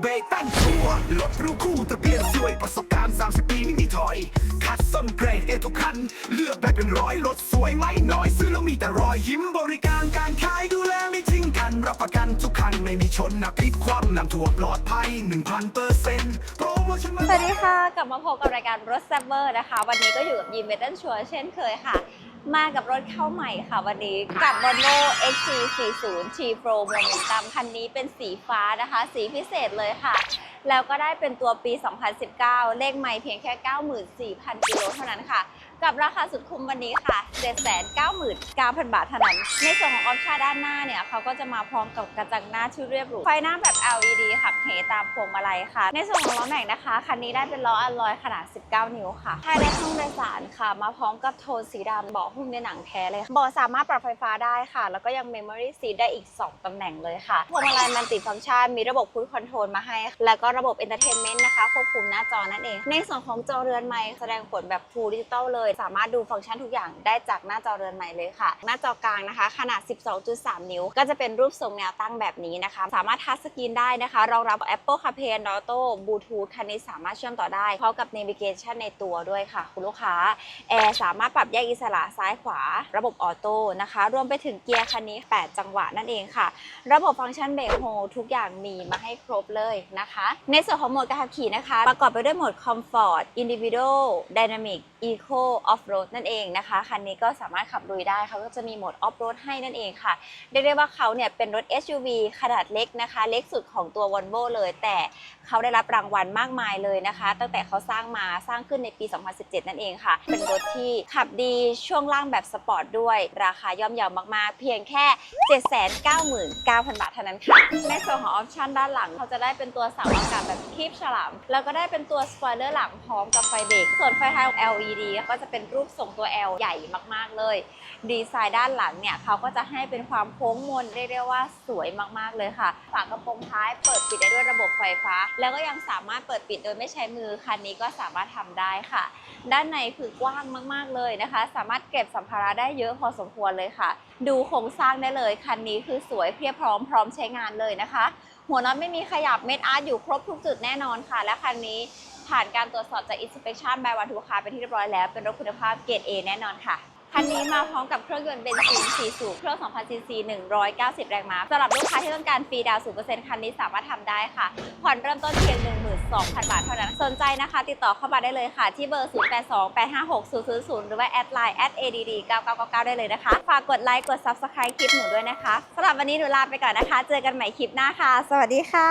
เบตันชัวร์รถรู้คู่ทะเบียนสวยประสบการณ์ 30 ปีไม่มีถอย คัดส้นเกรดเอทุกคัน เลือกได้เป็นร้อยรถสวยไม่น้อย ซื้อแล้วมีแต่รอยยิ้มบริการการขายดูแลไม่ทิ้งกัน รับประกันทุกคัน ไม่มีชนนะพลิกความนำถั่วปลอดภัย 1,000เปอร์เซ็นต์โปรโมชั่นสวัสดีค่ะ กลับมาพบกับรายการรถแซมเบอร์นะคะ วันนี้ก็อยู่กับยิมเบตันชัวเช่นเคยค่ะ มากับรถเข้าใหม่ค่ะวันนี้กับ Volvo XC40 T Pro Momentum คันนี้เป็นสีฟ้านะคะ สีพิเศษเลยค่ะ แล้วก็ได้เป็นตัวปี 2019 เลขไม่เพียงแค่ 94,000 กิโลเท่านั้นค่ะ กับราคาสุดคุ้มวันนี้ค่ะ 799,000 บาทเท่านั้น ในส่วนของออปชั่นด้านหน้าเนี่ยเขาก็จะมาพร้อมกับกระจังหน้าที่เรียบหรู ไฟหน้าแบบ LED หักเหตามพวงมาลัยค่ะ ในส่วนของล้อแม็กนะคะ คันนี้ได้เป็นล้ออัลลอยขนาด 19 นิ้วค่ะ ภายในห้องโดยสารค่ะ มาพร้อมกับโทนสีดำเบาะหุ้มในหนังแท้เลยเบาะสามารถปรับไฟฟ้าได้ค่ะ แล้วก็ยัง Memory Seat ได้อีก 2ตำแหน่งเลยค่ะ พวงมาลัยมันติฟังก์ชัน มีระบบคู i คอนโทรลมาให้ แล้วก็ระบบ Entertainment นต์นะคะควบคุมหน้าจอนั่นเอง ในส่วนของจอเรือนไม้แสดงผลแบบ Full Digital เลยสามารถดูฟังก์ชันทุกอย่างได้จากหน้าจอเรือนไม้เลยค่ะ หน้าจอกลางนะคะ ขนาด 12.3 นิ้ว ก็จะเป็นรูปทรงแนวตั้งแบบนี้นะคะ สามารถทัชสกรีนได้นะคะ รองรับ Apple CarPlay Android Auto Bluetooth คันนี้สามารถเชื่อมต่อได้พร้อมกับ Navigation ในตัวด้วยค่ะ คุณลูกค้าแอร์สามารถปรับแยกอิสระซ้ายขวา ระบบออโต้นะคะ รวมไปถึงเกียร์คันนี้ 8 จังหวะนั่นเองค่ะ ระบบฟังก์ชันเบรกโฮทุกอย่างมีมาให้ครบเลยนะคะ ในส่วนของโหมดการขับขี่นะคะ ประกอบไปด้วยโหมด Comfort Individual Dynamic Eco Off-road นั่นเองนะคะคันนี้ก็สามารถขับลุยได้เขาก็จะมีโหมด Off-road ให้นั่นเองค่ะเรียกได้ว่าเขาเนี่ยเป็นรถ SUV ขนาดเล็กนะคะ เล็กสุดของตัว Volvo เลย แต่เขาได้รับรางวัลมากมายเลยนะคะ ตั้งแต่เขาสร้างมาสร้างขึ้นในปี 2017 นั่นเองค่ะ เป็นรถที่ขับดีช่วงล่างแบบสปอร์ตด้วย ราคาย่อมเยาวมากๆ เพียงแค่ 799,000 บาทเท่านั้นค่ะ ในส่วนของออปชั่นด้านหลัง เขาจะได้เป็นตัวเสาอากาศแบบคีบฉลาม แล้วก็ได้เป็นตัวสปอยเลอร์หลังพร้อมกับไฟเบรกส่วนไฟท้าย LED ก็จะเป็นรูปทรงตัว L ใหญ่มากๆเลย ดีไซน์ด้านหลังเนี่ยเขาก็จะให้เป็นความโค้งมนเรียกได้ว่าสวยมากๆเลยค่ะ ฝากระโปรงท้ายเปิดปิดได้ด้วยระบบไฟฟ้า แล้วก็ยังสามารถเปิดปิดโดยไม่ใช้มือคันนี้ก็สามารถทำได้ค่ะ ด้านในคือกว้างมากๆเลยนะคะ สามารถเก็บสัมภาระได้เยอะพอสมควรเลยค่ะ ดูโครงสร้างได้เลยคันนี้คือสวยเพียบพร้อมพร้อมใช้งานเลยนะคะ หัวน็อตไม่มีขยับเม็ดอาร์ตอยู่ครบทุกจุดแน่นอนค่ะ และคันนี้ ผ่านการตรวจสอบจาก Inspection by วันทุกคาเป็นที่เรียบร้อยแล้ว เป็นรถคุณภาพเกรด A แน่นอนค่ะคันนี้มาพร้อมกับเครื่องยนต์เบนซิน 4 สูบ เครื่อง 2,000 ซีซี 190 แรงม้าสำหรับลูกค้าที่ต้องการฟรีดาวน์0%คันนี้สามารถทำได้ค่ะ ผ่อนเริ่มต้นเพียง 12,000 บาทเท่านั้น สนใจนะคะ ติดต่อเข้ามาได้เลยค่ะ ที่เบอร์ 0828560000 หรือว่าแอดไลน์ @add9999 ได้เลยนะคะ ฝากกดไลค์ กด Subscribe คลิปหนูด้วยนะคะสำหรับวันนี้หนูลาไปก่อนนะคะ เจอกันใหม่คลิปหน้าค่ะ สวัสดีค่ะ